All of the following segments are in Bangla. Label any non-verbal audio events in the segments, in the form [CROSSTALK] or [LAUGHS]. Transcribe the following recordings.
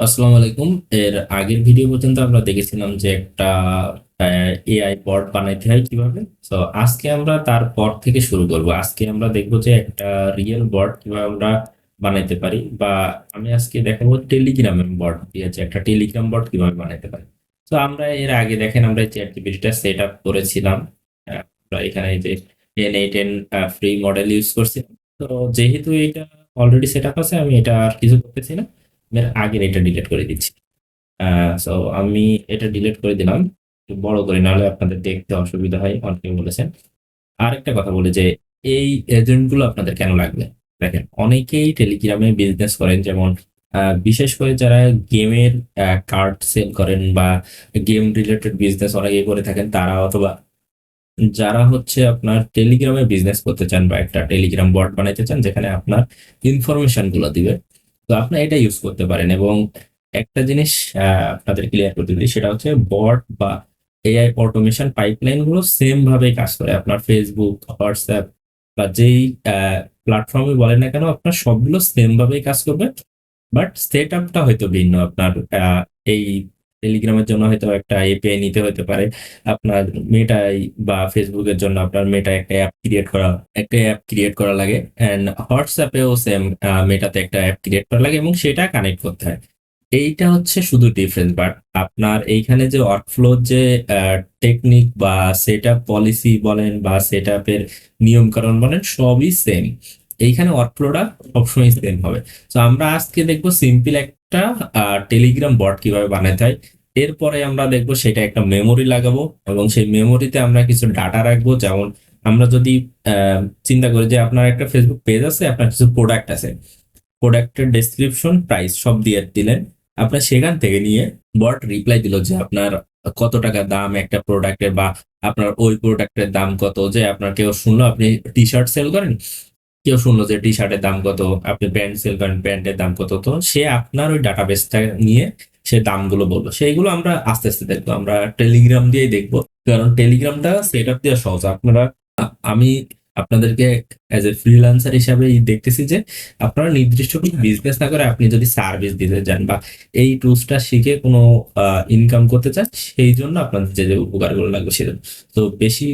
আসসালামু আলাইকুম। এর আগের ভিডিও পর্যন্ত আমরা দেখেছিলাম যে একটা এআই বট বানাইতে হয় কীভাবে। তো আজকে আমরা তার তারপর থেকে শুরু করব। আজকে আমরা দেখব যে একটা রিয়েল বট কীভাবে আমরা বানাইতে পারি বা আমি আজকে দেখাবো টেলিগ্রামে বট দিয়েছে একটা টেলিগ্রাম বট কীভাবে বানাইতে পারি। তো আমরা এর আগে দেখেন আমরা চ্যাট জিপিটিটা সেট আপ করেছিলাম। আমরা এখানে যে টেন এই টেন ফ্রি মডেল ইউজ করছি। তো যেহেতু এটা অলরেডি সেট আপ আছে, আমি এটা আর কিছু করতেছি না। আগের এটা ডিলিট করে দিচ্ছি। সো আমি এটা ডিলিট করে দিলাম বড় করে, নাহলে আপনাদের দেখতে অসুবিধা হয় অনেকে বলেছেন। আর একটা কথা বলে যে, এই এজেন্টগুলো আপনাদের কেন লাগবে? দেখেন, অনেকেই টেলিগ্রামে বিজনেস করেন, যেমন বিশেষ করে যারা গেমের কার্ড সেল করেন বা গেম রিলেটেড বিজনেস অনেকে করে থাকেন, তারা অথবা যারা হচ্ছে আপনার টেলিগ্রামে বিজনেস করতে চান বা একটা টেলিগ্রাম বট বানাইতে চান, যেখানে আপনার ইনফরমেশনগুলো দিবে। তো আপনি এটা ইউজ করতে পারেন এবং একটা জিনিস আপনাদের ক্লিয়ার করতে দিই, সেটা হচ্ছে বট বা এআই অটোমেশন পাইপলাইনগুলো সেম ভাবে কাজ করে। আপনার ফেসবুক হোয়াটসঅ্যাপ বা যেই প্ল্যাটফর্মে বলেন না কেন, আপনার সবগুলো সেম ভাবেই কাজ করবে। বাট সেট আপটা হয়তো ভিন্ন। আপনার এই টেলিগ্রামের জন্য হয়তো একটা এপিআই নিতে হতে পারে। আপনার মেটাই বা ফেসবুকের জন্য আপনার মেটা একটা অ্যাপ ক্রিয়েট করা, একটা অ্যাপ ক্রিয়েট করা লাগে। অ্যান্ড হোয়াটসঅ্যাপেও সেম মেটাতে একটা অ্যাপ ক্রিয়েট করা লাগে এবং সেটা কানেক্ট করতে হয়। এইটা হচ্ছে শুধু ডিফারেন্স বাট আপনার এইখানে যে ওয়ার্কফ্লো যে টেকনিক বা সেট আপ পলিসি বলেন বা সেট আপের নিয়মকানুন বলেন, সবই সেম এইখানে ওয়ার্কফ্লোটা সবসময় সেম হবে। তো আমরা আজকে দেখব সিম্পল একটা টেলিগ্রাম বট কীভাবে বানাতে হয় এরপরে আমরা দেখব সেটা একটা মেমোরি লাগাবো এবং সেই মেমোরিতে আমরা কিছু ডাটা রাখব। যেমন আমরা যদি চিন্তা করি যে আপনার একটা ফেসবুক পেজ আছে, আপনার কিছু প্রোডাক্ট আছে। প্রোডাক্টের ডেসক্রিপশন প্রাইস সব দিয়ে দিলেন। আপনার সেখান থেকে নিয়ে বট রিপ্লাই দিল যে আপনার কত টাকা দাম একটা প্রোডাক্টের বা আপনার ওই প্রোডাক্টের দাম কত, যে আপনার কেউ শুনলো, আপনি টি শার্ট সেল করেন। কেউ শুনলো যে টি শার্টের দাম কত, আপনি প্যান্ট সেল করেন প্যান্টের দাম কত, তো সে আপনার ওই ডাটা ডাটাবেসটা নিয়ে সে দামগুলো বলল। সেইগুলো আমরা আস্তে আস্তে দেখব, আমরা টেলিগ্রাম দিয়েই দেখব। কারণ টেলিগ্রামটা সেট আপ দেওয়া সহজ। আপনারা, আমি আপনাদেরকে অ্যাজ এ ফ্রিল্যান্সার হিসাবে দেখতেছি যে আপনারা নির্দিষ্ট কোনো বিজনেস না করে আপনি যদি সার্ভিস দিতে যান বা এই টুলসটা শিখে কোনো ইনকাম করতে চান, সেই জন্য আপনাদের যে যে উপকারগুলো লাগবে সেজন্য তো বেশি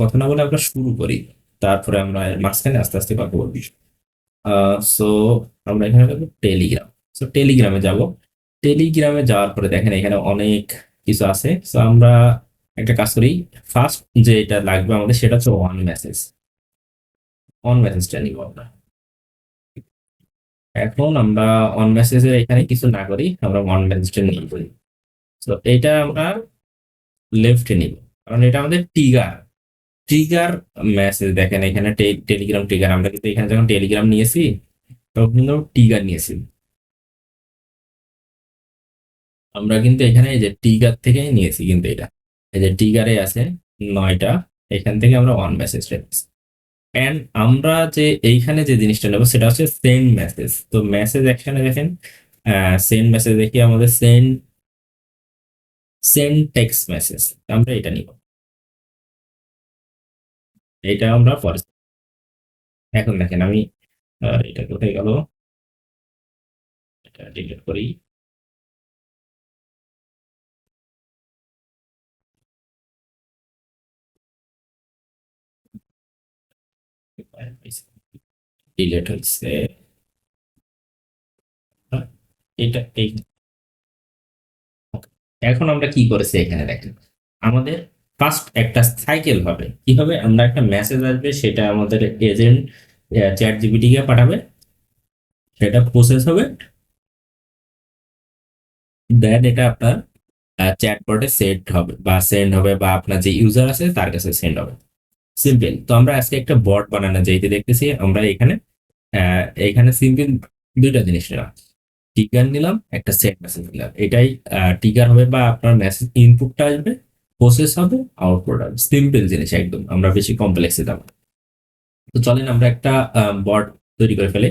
কথা না বলে আমরা শুরু করি। তারপরে আমরা মাঝখানে আস্তে আস্তে কথা বলবি সো আমরা এখানে টেলিগ্রাম সো টেলিগ্রামে যাব। টেলিগ্রামে যাওয়ার পরে দেখেন এখানে অনেক কিছু আছে। সো আমরা একটা কাজ করি। ফার্স্ট যে এটা লাগবে আমাদের সেটা হচ্ছে ওয়ান মেসেজ অন মেসেজটা নিব আমরা। এখন আমরা অন মেসেজের এখানে কিছু না করি, আমরা অন মেসেজটা নিয়ে করি তো এটা আমরা লেফটে নিব। কারণ এটা আমাদের টিগার ট্রিগার মেসেজ দেখেন এখানে টেলিগ্রাম ট্রিগার আমরা কিন্তু এখানে যখন টেলিগ্রাম নিয়েছি, তখন কিন্তু টিগার নিয়েছি। আমরা কিন্তু এখানে এই যে টিগার থেকে নিয়েছি কিন্তু এটা। এই যে টিগারে আছে নয়টা, এখান থেকে আমরা ওয়ান মেসেজ রেখেছি অ্যান্ড আমরা যে এইখানে যে জিনিসটা নেব, সেটা হচ্ছে সেন্ড মেসেজ তো মেসেজ একখানে দেখেন সেন্ড মেসেজ দেখি আমাদের সেন্ড সেন্ড টেক্সট মেসেজ আমরা এটা নিব। এটা আমরা পরে এখন দেখেন আমি এটা কোথায় গেল? এটা ডিলিট করি। ডিলিট হয়েছে। এটা এখন আমরা কি করেছি এখানে দেখেন? আমাদের ফার্স্ট একটা সাইকেল হবে। কি হবে? আমরা একটা মেসেজ আসবে, সেটা আমাদের এজেন্ট চ্যাট জিপিটি কে পাঠাবে। সেটা প্রসেস হবে। দেন এটা আপনার চ্যাটবটে সেট হবে, বা সেন্ড হবে, বা আপনার যে ইউজার আছে, তার কাছে সেন্ড হবে। সিম্পল তো আমরা আজকে একটা বট বানানো যাইতে দেখতেছি, আমরা এখানে এখানে সিম্পল দুইটা জিনিস নিলাম। টিকার নিলাম, একটা সেট মেসেজ নিলাম। এটাই টিকার হবে, বা আপনার মেসেজ ইনপুটটা আসবে। প্রসেস হবে আউটপুট হবে। সিম্পল জিনিস একদম, আমরা বেশি কমপ্লেক্সে যাব। তো চলেন আমরা একটা বট তৈরি করে ফেলি।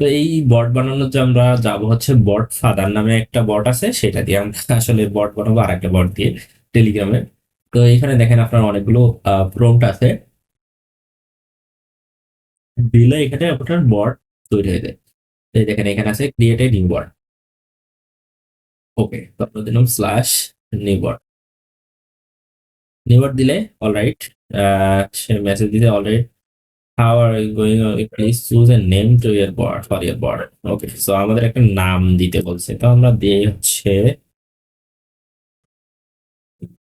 তো এই বট বানানোর যে আমরা যাব হচ্ছে বট ফাদার নামে একটা বট আছে, সেটা দিয়ে আমরা [LAUGHS] আসলে বট বানাবো আর একটা বট দিয়ে টেলিগ্রামে তো এখানে দেখেন আপনার অনেকগুলো প্রম্পট আছে। দিলে এখানে আপনার বট তৈরি হয়ে যায়। তো দেখেন, এখানে আছে ক্রিয়েট এ নিউ বট ওকে তো আমরা দিলাম স্ল্যাশ নিউবট নিউবট দিলে অল অলরাইট সে মেসেজ দিতে alright how are you going please choose a name to your bot for your bot okay so আমাদের একটা নাম দিতে বলছে। তো আমরা দিয়ে হচ্ছে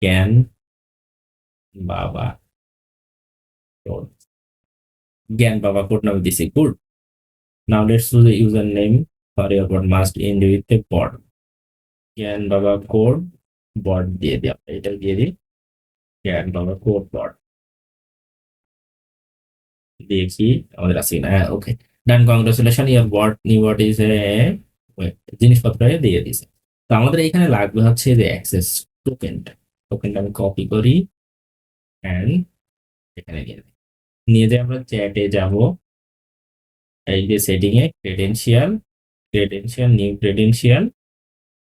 জ্ঞান বাবা জ্ঞান বাবা কোড নামে দিছি good now let's choose a user name for your bot must end with a bot জ্ঞান বাবা কোড বর্ড দিয়ে দিই আমরা এটা দিয়ে দিই। জ্ঞান বাবা কোড বর্ড দেখি আমাদের আছে কিনা হ্যাঁ okay done congratulation your word new word is a জিনিসপত্র দিয়ে দিছে তো আমাদের এখানে লাগবে হচ্ছে যে অ্যাক্সেস টোকেনটা টোকেনটা আমি কপি করি অ্যান্ড এখানে নিয়ে দিই। নিয়ে যে আমরা চ্যাটে যাব। এই যে setting A credential credential new credential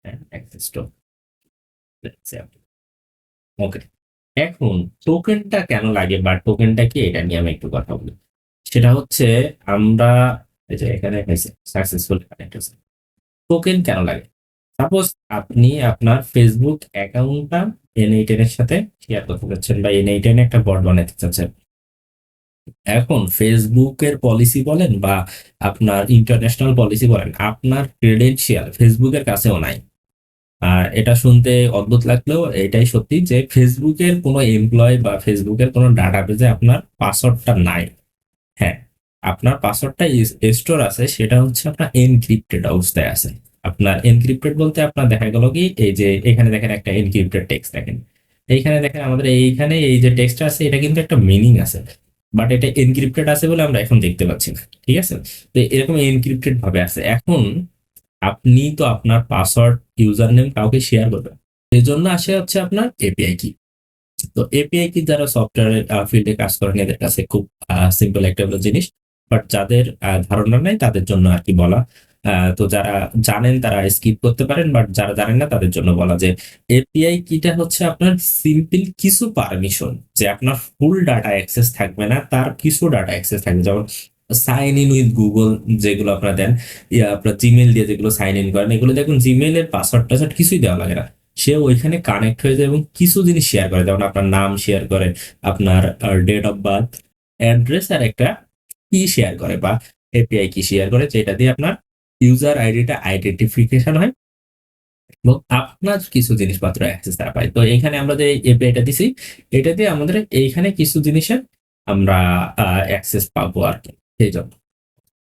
and access token okay এখন টোকেনটা কেন লাগে বা টোকেনটা কি, এটা নিয়ে আমি একটু কথা বলি। সেটা হচ্ছে আমরা এখানে সাকসেসফুল টোকেন কেন লাগে? সাপোজ আপনি আপনার ফেসবুক অ্যাকাউন্টটা এন এর সাথে শেয়ার করতে চাচ্ছেন বা এন এইটেন একটা বট বানাতে চাচ্ছেন। এখন ফেসবুকের পলিসি বলেন বা আপনার ইন্টারন্যাশনাল পলিসি বলেন, আপনার ক্রেডেনশিয়াল ফেসবুকের কাছেও নাই। আর এটা শুনতে অদ্ভুত লাগলেও এটাই সত্যি যে ফেসবুকের কোনো এমপ্লয় বা ফেসবুকের কোনো ডাটা ডাটাবেজে আপনার পাসওয়ার্ডটা নাই। হ্যাঁ আপনার পাসওয়ার্ডটা স্টোর আছে, সেটা হচ্ছে আপনার এনক্রিপ্টেড অবস্থায় আছে। আপনার এনক্রিপ্টেড বলতে আপনার দেখা গেল কি, এই যে এখানে দেখেন একটা এনক্রিপ্টেড টেক্সট দেখেন। এইখানে দেখেন আমাদের এইখানে এই যে টেক্সট আছে, এটা কিন্তু একটা মিনিং আছে। বাট এটা এনক্রিপ্টেড আছে বলে আমরা এখন দেখতে পাচ্ছি না, ঠিক আছে? তো এরকম এনক্রিপ্টেড ভাবে আছে। এখন আপনি তো আপনার পাসওয়ার্ড ইউজার নেম কাউকে শেয়ার করবেন। এই জন্য আসে হচ্ছে আপনার এপিআই কি তো এপিআই কি যারা সফটওয়্যার ফিল্ডে কাজ করেন, এদের কাছে খুব সিম্পল একটা জিনিস। বাট যাদের ধারণা নেই, তাদের জন্য আর কি বলা। তো যারা জানেন, তারা স্কিপ করতে পারেন। বাট যারা জানেন না, তাদের জন্য বলা যে এপিআই কিটা হচ্ছে আপনার সিম্পল কিছু পারমিশন যে আপনার ফুল ডাটা অ্যাক্সেস থাকবে না, তার কিছু ডাটা অ্যাক্সেস থাকবে। যেমন সাইন ইন উইথ গুগল যেগুলো আপনারা দেন আপনার জিমেল দিয়ে যেগুলো সাইন ইন করেন, এগুলো দেখুন জিমেলের পাসওয়ার্ড টাসওয়ার্ড কিছুই দেওয়া লাগে না। সে ওইখানে কানেক্ট হয়ে যায় এবং কিছু জিনিস শেয়ার করে, যেমন আপনার নাম শেয়ার করে আপনার ডেট অফ বার্থ অ্যাড্রেস আর একটা কি শেয়ার করে বা এপিআই কি শেয়ার করে, যেটা দিয়ে আপনার ইউজার আইডিটা আইডেন্টিফিকেশন হয় এবং আপনার কিছু জিনিসপত্র অ্যাক্সেস তারা পায়। তো এখানে আমরা যে এপিআইটা দিছি, এটা দিয়ে আমাদের এইখানে কিছু জিনিসের আমরা অ্যাক্সেস পাবো আর কি। সেই জন্য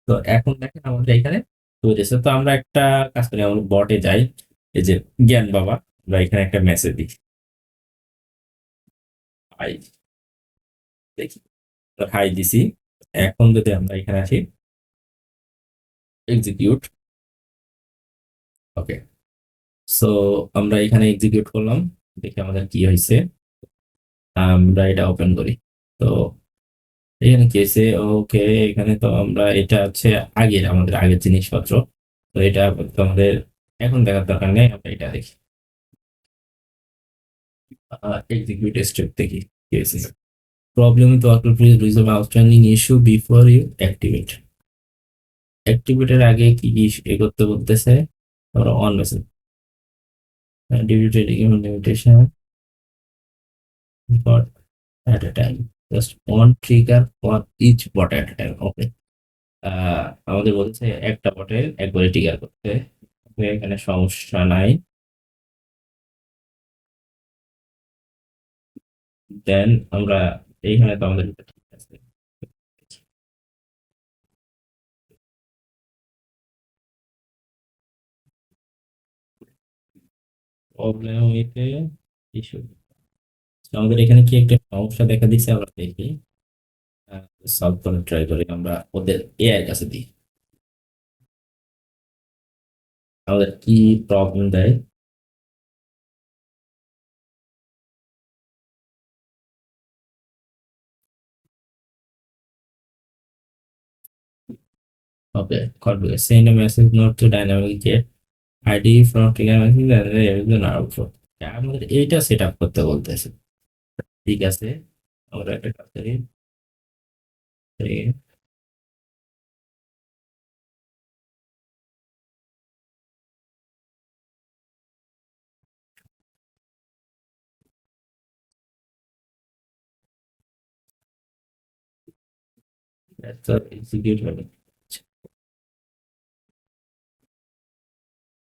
তো এখন দেখেন আমাদের এখানে তৈরি হয়েছে তো আমরা একটা কাজ করি, আমরা বটে যাই। এই যে জ্ঞান বাবা, আমরা এখানে একটা মেসেজ দিই। হাই দেখি। তো হাই দিছি। এখন যদি আমরা এখানে আসি। এক্সিকিউট ওকে সো আমরা এখানে এক্সিকিউট করলাম। দেখি আমাদের কি হয়েছে। আমরা এটা ওপেন করি। তো এখানে কি হয়েছে ওকে, এখানে তো আমরা, এটা হচ্ছে আগের, আমাদের আগের জিনিসপত্র। তো এটা আমাদের এখন দেখার দরকার নেই, আমরা এটা দেখি। এক্সিকিউট স্টেপ দেখি, কি হয়েছে? প্রবলেম তো please resolve outstanding issue before you activate অ্যাক্টিভেটের আগে কি কি এ করতে বলতেছে? আমরা on message ডিভিটেড limitation bot at a time trigger for each bot at a time okay? আহ, আমাদের বলছে একটা বটে একবারে ট্রিগার করতে এখানে সমস্যা নাই। দেন আমরা এইখানে তো আমাদের প্রবলেম উইথ ইস্যু আমাদের এখানে কি একটা সমস্যা দেখা দিচ্ছে আমরা দেখি। সলভ করে ট্রাই করি আমরা ওদের এআই কাছে দিই আমাদের কি প্রবলেম দেয়? ওকে করবে send message note to ID from trigger message আমাদের এইটা সেট আপ করতে বলতেছে। ठीक है से और राइट करते हैं three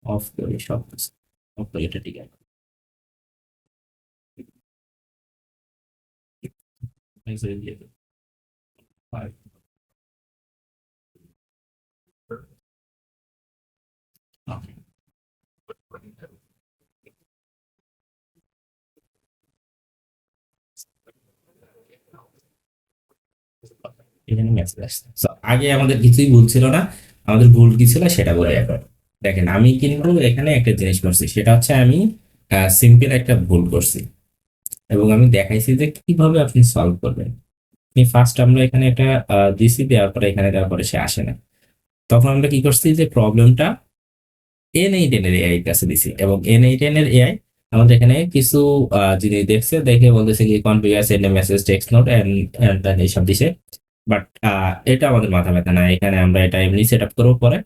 of of operator ticket Exit দিয়ে দেব। Five. Okay. আগে আমাদের কিছুই ভুল ছিল না। আমাদের ভুল কি ছিল সেটা বলে এখন দেখেন, আমি কিন্তু এখানে একটা জিনিস করছি। সেটা হচ্ছে আমি সিম্পল একটা ভুল করছি। এবং আমি দেখাইছি যে কীভাবে আপনি সলভ করবেন। আপনি ফার্স্ট আমরা এখানে একটা দিছি, দেওয়ার পরে এখানে দেওয়ার পরে সে আসে না। তখন আমরা কি করছি যে প্রবলেমটা এন এইট এর এআই কাছে দিছি এবং এন এইট এর এআই আমাদের এখানে কিছু জিনিস দেখছে, দেখে বলতেছে কি configure send message text note and then এইসব দিছে। বাট এটা আমাদের মাথা ব্যথা না, এখানে আমরা এটা এমনি সেট আপ করব পরে।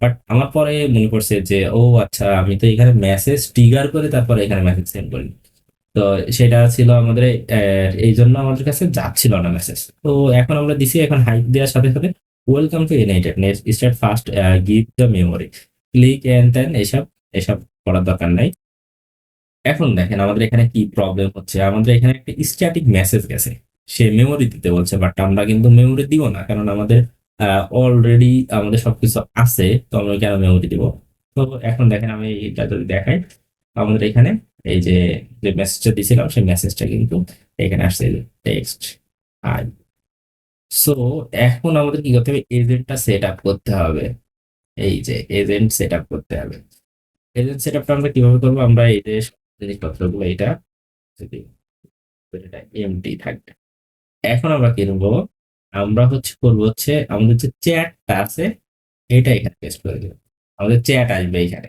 বাট আমার পরে মনে পড়ছে যে, ও আচ্ছা আমি তো এখানে মেসেজ ট্রিগার করে তারপরে এখানে মেসেজ সেন্ড করি। তো সেটা ছিল আমাদের এই জন্য আমাদের কাছে যাচ্ছিল না মেসেজ তো এখন আমরা দিছি, এখন হাইপ দেওয়ার সাথে সাথে welcome to united next start first give the memory click and then এসব এসব করার দরকার নাই। এখন দেখেন আমাদের এখানে কি প্রবলেম হচ্ছে। আমাদের এখানে একটা স্ট্যাটিক মেসেজ গেছে। সে মেমোরি দিতে বলছে বাট আমরা কিন্তু মেমোরি দিব না, কারণ আমাদের অলরেডি আমাদের সবকিছু আছে, তো আমরা কেন মেমোরি দিব? তো এখন দেখেন আমি এটা যদি দেখাই, আমাদের এখানে এই যে যে মেসেজটা দিয়েছিলাম সেই মেসেজটা কিন্তু এখানে আসছে টেক্সট আই সো এখন আমাদের কি করতে হবে? এজেন্টটা সেট আপ করতে হবে। এই যে এজেন্ট সেট আপ করতে হবে। এজেন্ট সেট আপটা আমরা কীভাবে করব? আমরা এই যে জিনিসপত্রগুলো, এটা যদি এটা এমটি থাকবে এখন আমরা কি করব? আমরা হচ্ছে করব হচ্ছে, আমাদের যে চ্যাটটা আছে, এটা এখানে পেস্ট করে দেবো। আমাদের চ্যাট আসবে এখানে।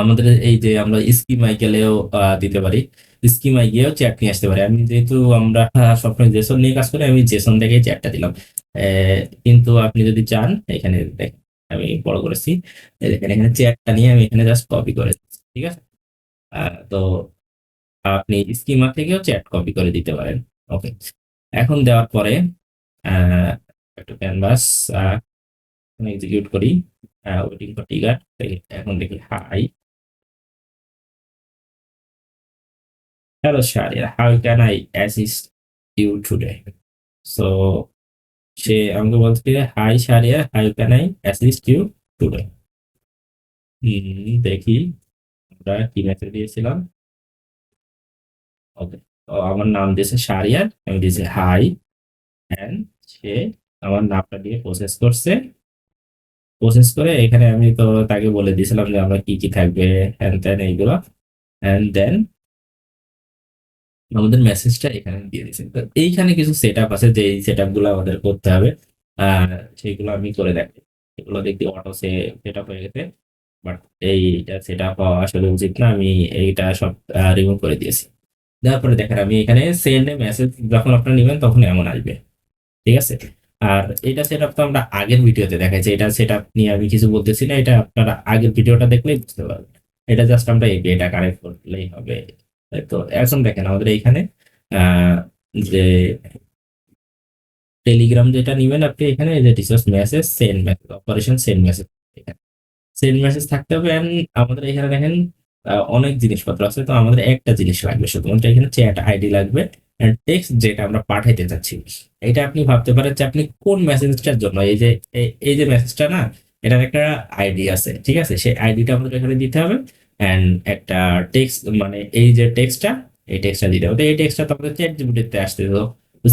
আমাদের এই যে আমরা স্কিমাইকেলেও দিতে পারি। স্কিমাইকেও চ্যাট নিয়ে আসতে পারি। আমি যেহেতু আমরা সবসময় জেসন নিয়ে কাজ করি, আমি জেসন থেকে চ্যাটটা দিলাম। কিন্তু আপনি যদি চান, এখানে দেখেন, আমি বড় করেছি। দেখেন, এখানে চ্যাটটা নিয়ে আমি এখানে জাস্ট কপি করে ঠিক আছে? তো আপনি স্কিমা থেকেও চ্যাট কপি করে দিতে পারেন। ওকে এখন দেওয়ার পরে একটু ক্যানভাস এক্সিকিউট করি। ওয়েটিং ফর টিগার এখন দেখি hi hello Shariya how can I assist you today so say আমাকে বলছে hi Shariya how can I assist you today দেখি, আমরা কি মেসেজ দিয়েছিলাম? ওকে তো আমার নাম দিয়েছে শারিয়ার আমি দিয়েছি হাই অ্যান্ড সে আমার নামটা দিয়ে প্রসেস করছে। প্রসেস করে এখানে আমি তো তাকে বলে দিয়েছিলাম যে আমরা কি কি থাকবে হ্যান ত্যান এইগুলো। অ্যান্ড দেন আমাদের মেসেজটা এখানে দিয়ে দিয়েছে। তো এইখানে কিছু সেট আপ আছে যে এই সেট আপগুলো আমাদের করতে হবে। আর সেইগুলো আমি করে দেখি এগুলো দেখি অটো সেট আপ হয়ে গেছে। বাট এইটা সেট আপ হওয়া আসলে উচিত না, আমি এইটা সব রিমুভ করে দিয়েছি। দেওয়ার পরে দেখেন, আমি এখানে সেন্ড মেসেজ যখন আপনারা নেবেন তখন এমন আসবে। ঠিক আছে? আর এটা সেট তো আমরা আগের ভিডিওতে দেখাইছি। এটা সেট নিয়ে আমি কিছু বলতেছি না, এটা আপনারা আগের ভিডিওটা দেখলেই বুঝতে পারবেন। এটা জাস্ট আমরা এটা কানেক্ট করলেই হবে। তো? এখন দেখেন আমাদের এইখানে যে টেলিগ্রাম যেটা নিবেন আপনি এখানে যে resource message send message operation send message send message থাকতে হবে আমাদের এখানে দেখেন অনেক জিনিসপত্র আছে। তো আমাদের একটা জিনিস লাগবে শুধুমাত্র, এখানে চ্যাট আইডি লাগবে। টেক্সট যেটা আমরা পাঠাইতে চাচ্ছি এটা আপনি ভাবতে পারেন যে আপনি কোন মেসেজটার জন্য, এই যে, এই- যে মেসেজটা না, এটার একটা আইডি আছে, ঠিক আছে? সেই আইডিটা আমাদের এখানে দিতে হবে এন্ড একটা টেক্সট মানে এই যে টেক্সটটা এই টেক্সটটা দিতে হবে। তো এই টেক্সটটা তো আমাদের চ্যাট জিপিটিতে আসতে তো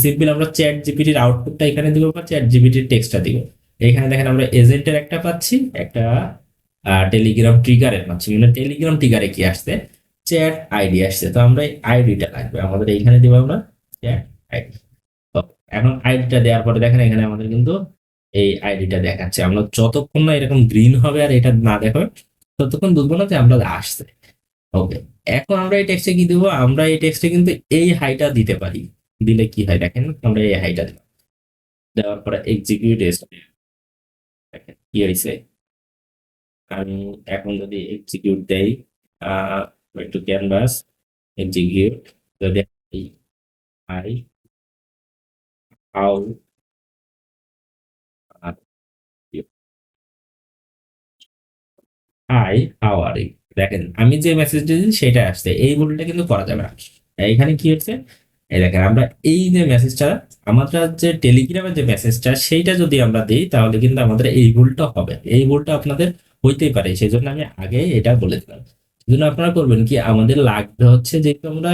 সিম্পল আমরা চ্যাট জিপিটির আউটপুটটা এখানে দিব বা চ্যাট জিপিটির টেক্সটটা দিব। এখানে দেখেন আমরা এজেন্টের একটা পাচ্ছি, একটা টেলিগ্রাম ট্রিগারের পাচ্ছি। মানে টেলিগ্রাম ট্রিগারে কি আসছে? চ্যাট আইডি আসছে, তো আমরা এই আইডিটা লাগবে। আমাদের এইখানে দিব আমরা চ্যাট আইডি। এখন আইডিটা দেওয়ার পরে দেখেন এখানে আমাদের কিন্তু এই আইডিটা দেখাচ্ছে। আমরা যতক্ষণ না এরকম গ্রিন হবে আর এটা না দেখাবে ততক্ষণ বুঝব না যে আমরা আসছে। ওকে, এখন আমরা এই টেক্সটে কি দেবো? আমরা এই টেক্সটে কিন্তু এই হাইটা দিতে পারি। দিলে কি হয় দেখেন? আমরা এই হাইটা দিলাম। দেওয়ার পরে এক্সিকিউট দেখেন কি হয়েছে আমি এখন যদি এক্সিকিউট দেই like to canvas, execute, so that I how are how are you? দেখেন আমি যে মেসেজ দিয়েছি সেটা আসছে। এই ভুলটা কিন্তু করা যাবে না। এখানে কি হচ্ছে? এই দেখেন আমরা এই যে মেসেজটা আমাদের যে টেলিগ্রামের যে মেসেজটা সেইটা যদি আমরা দিই তাহলে কিন্তু আমাদের এই ভুলটা হবে। এই ভুলটা আপনাদের হইতেই পারে। সেই জন্য আমি আগে এটা বলে দিলাম। সেজন্য আপনারা করবেন কি, আমাদের লাগবে হচ্ছে যেহেতু আমরা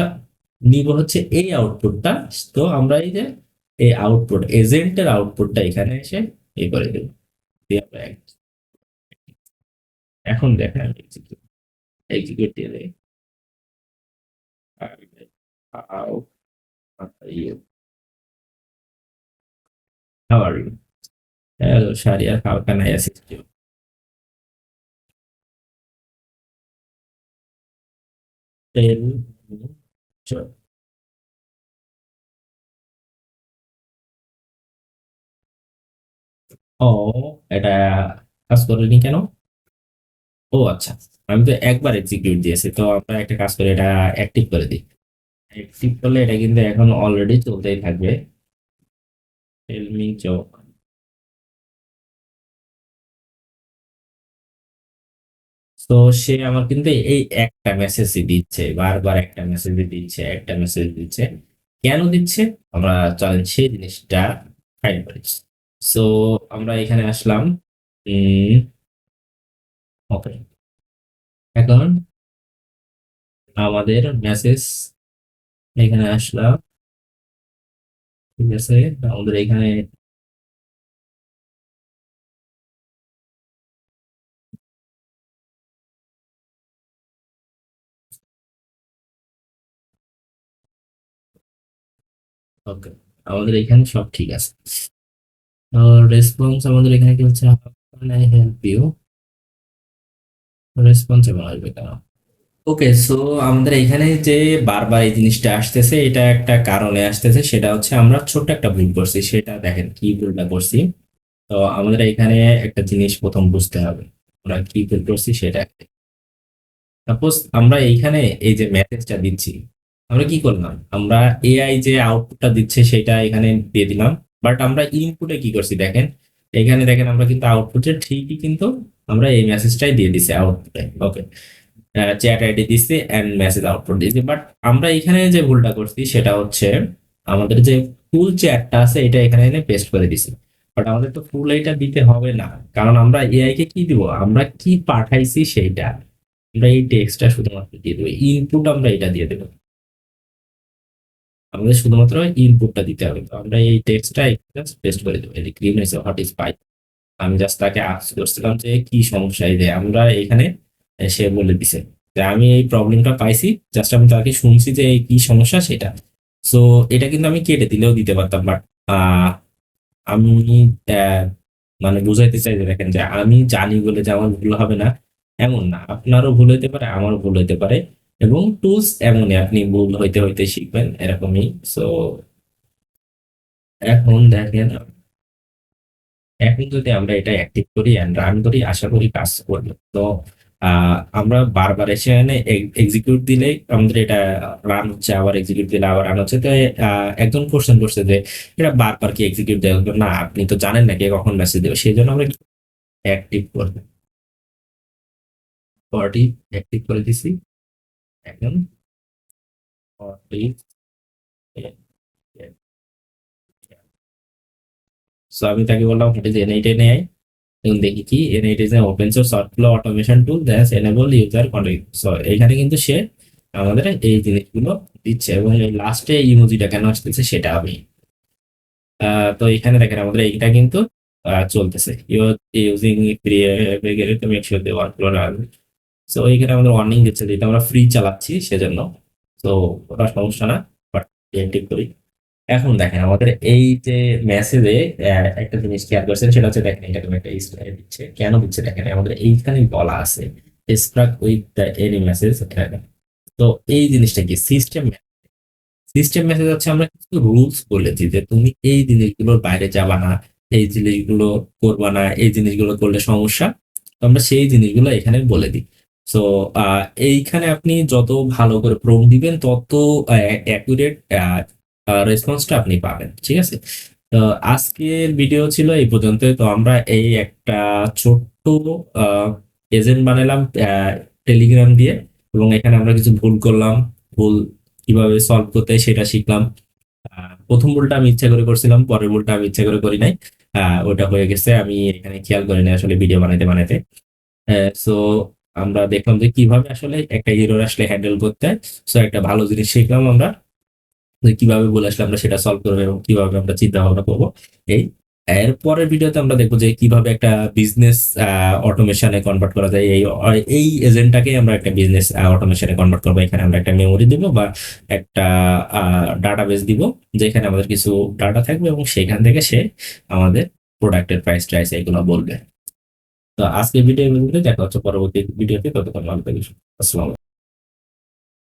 নিব হচ্ছে এই আউটপুটটা তো আমরা এই যে, এই আউটপুট এজেন্টের আউটপুটটা এখানে এসে এই করে দেব। দিয়ে এখন দেখেন আমি execute execute দিয়ে you? Sure. ও, এটা কাজ করেনি কেন? ও আচ্ছা। আমি তো একবার এক্সিকিউট দিয়েছি, তো আমরা একটা কাজ করে, এটা অ্যাক্টিভ করে দিই। অ্যাক্টিভ করলে এটা কিন্তু এখন অলরেডি চলতেই থাকবে। টেল মি তো সে আমার কিন্তু এই একটা মেসেজই দিচ্ছে, বারবার একটা মেসেজ দিচ্ছে, একটা মেসেজ দিচ্ছে। কেন দিচ্ছে? আমরা চলেন সেই জিনিসটা ফাইন্ড করি সো আমরা এখানে আসলাম। ওকে এখন আমাদের মেসেজ এখানে আসলাম। ঠিক আছে? আমাদের এখানে ওকে আমাদের এখানে সব ঠিক আছে। রেসপন্স আমাদের এখানে কি হচ্ছে আই হেল্প ইউ রেসপন্স এবং আসবে কেন? ওকে সো আমাদের এখানে যে বারবার এই জিনিসটা আসতেছে, এটা একটা কারণে আসতেছে, সেটা হচ্ছে আমরা ছোট্ট একটা ভুল করছি, সেটা দেখেন কি ভুলটা করছি। তো আমাদের এখানে একটা জিনিস প্রথম বুঝতে হবে, আমরা কি ভুল করছি সেটা। সাপোজ আমরা এইখানে এই যে মেসেজটা দিচ্ছি আমরা কি করলাম? আমরা এআই যে আউটপুটটা দিচ্ছে সেটা এখানে দিয়ে দিলাম। বাট আমরা ইনপুটে কি করছি দেখেন? এখানে দেখেন আমরা কিন্তু আউটপুটে ঠিকই কিন্তু আমরা এই মেসেজটাই দিয়ে দিছি আউটপুটে ওকে চ্যাট আইডি দিচ্ছি অ্যান্ড মেসেজ আউটপুট দিচ্ছি বাট আমরা এখানে যে ভুলটা করছি সেটা হচ্ছে আমাদের যে ফুল চ্যাটটা আছে এটা এখানে এনে পেস্ট করে দিছি। বাট আমাদের তো ফুল এইটা দিতে হবে না। কারণ আমরা এআই কে কি দিব? আমরা কি পাঠাইছি সেইটা? আমরা এই টেক্সটটা শুধুমাত্র দিয়ে দেবো। ইনপুট আমরা এটা দিয়ে দেবো। আমাদের শুধুমাত্র ইনপুটটা দিতে হবে। আমরা এই টেক্সটটা জাস্ট পেস্ট করে দেবো। এই গ্রিন হয়েছে হোয়াট ইজ পাই আমি জাস্ট তাকে আস্ক করছিলাম যে, কি সমস্যা এই যে আমরা এখানে সে বলে দিছে? যে আমি এই প্রবলেমটা পাইছি। জাস্ট আমি তাকে শুনছি যে এই কি সমস্যা সেটা। সো এটা কিন্তু আমি কেটে দিলেও দিতে পারতাম। বাট আমি মানে বুঝাইতে চাই যে দেখেন যে আমি জানি বলে যে আমার ভুল হবে না। এমন না। আপনারও ভুল হইতে পারে, আমারও ভুল হইতে পারে। এবং টুলস এমনই, আপনি ভুল হইতে হইতে শিখবেন এরকমই। সো এখন দেখেন, এখন যদি আমরা এটা অ্যাক্টিভ করি অ্যান্ড রান করি, আশা করি কাজ করবে। তো আমরা বারবার এসে এনে এক্সিকিউট দিলে আমাদের এটা রান হচ্ছে, আবার এক্সিকিউট দিলে আবার রান হচ্ছে। তো একজন কোশ্চেন করছে যে, এটা বারবার কি এক্সিকিউট দেওয়া? না, আপনি তো জানেন না কে কখন মেসেজ দেবে। সেই জন্য আমরা অ্যাক্টিভ করব। ফর্টি অ্যাক্টিভ করে দিছি। এখন ফর্টি সো আমি তাকে বললাম হোয়াট ইজ এনআইট এনআই এবং দেখি কি এনআইট is open source workflow automation tool that's enable user control so এখানে কিন্তু সে আমাদের এই জিনিসগুলো দিচ্ছে এবং এই লাস্টে ইমোজিটা কেন আসতেছে সেটা আমি তো এখানে দেখেন আমাদের এইটা কিন্তু চলতেছে। ইউজিং তো make sure they workflow run so এখানে আমাদের ওয়ার্নিং দিচ্ছে যে এটা আমরা ফ্রি চালাচ্ছি সেজন্য। তো ওটা সমস্যা না বাট ঠিক করি। এখন দেখেন, আমাদের এই যে মেসেজে একটা জিনিস খেয়াল করছেন, সেটা হচ্ছে দেখেন, এটা একটা দিচ্ছে। কেন দিচ্ছে দেখেন, আমাদের এইখানে বলা আছে stuck with the any message তো এই জিনিসটা কি সিস্টেম সিস্টেম মেসেজ হচ্ছে আমরা কিছু রুলস বলেছি যে তুমি এই জিনিসগুলোর বাইরে যাবা না, এই জিনিসগুলো করবা না, এই জিনিসগুলো করলে সমস্যা। তো আমরা সেই জিনিসগুলো এখানে বলে দিই। সো এইখানে আপনি যত ভালো করে প্রোম দিবেন, তত অ্যাকুরেট রেসপন্সটা আপনি পাবেন, ঠিক আছে? তো আজকের ভিডিও ছিল এই পর্যন্ত। তো আমরা এই একটা ছোট্ট এজেন্ট বানালাম টেলিগ্রাম দিয়ে এবং এখানে আমরা কিছু ভুল করলাম, ভুল কীভাবে সলভ করতে সেটা শিখলাম। প্রথম ভুলটা আমি ইচ্ছা করে করছিলাম, পরের ভুলটা আমি ইচ্ছা করে করি নাই। ওটা হয়ে গেছে, আমি এখানে খেয়াল করি নাই আসলে ভিডিও বানাইতে বানাইতে। সো আমরা দেখলাম যে কীভাবে আসলে একটা এরর আসলে হ্যান্ডেল করতে হয়। সো একটা ভালো জিনিস শিখলাম আমরা যে কীভাবে বলে আসলে আমরা সেটা সলভ করব এবং কীভাবে আমরা চিন্তা ভাবনা করব। এই এর পরের ভিডিওতে আমরা দেখব যে কীভাবে একটা বিজনেস অটোমেশনে কনভার্ট করা যায়। এই এই এজেন্টটাকে আমরা একটা বিজনেস অটোমেশনে কনভার্ট করব। এখানে আমরা একটা মেমোরি দিব বা একটা ডাটাবেস দিব যেখানে আমাদের কিছু ডাটা থাকবে এবং সেখান থেকে সে আমাদের প্রোডাক্টের প্রাইস ট্রাইস এগুলো বলবে। তো আজকে ভিডিও দেখা হচ্ছে পরবর্তী ভিডিওতে ততক্ষণ ভালো থাকবে আসসালাম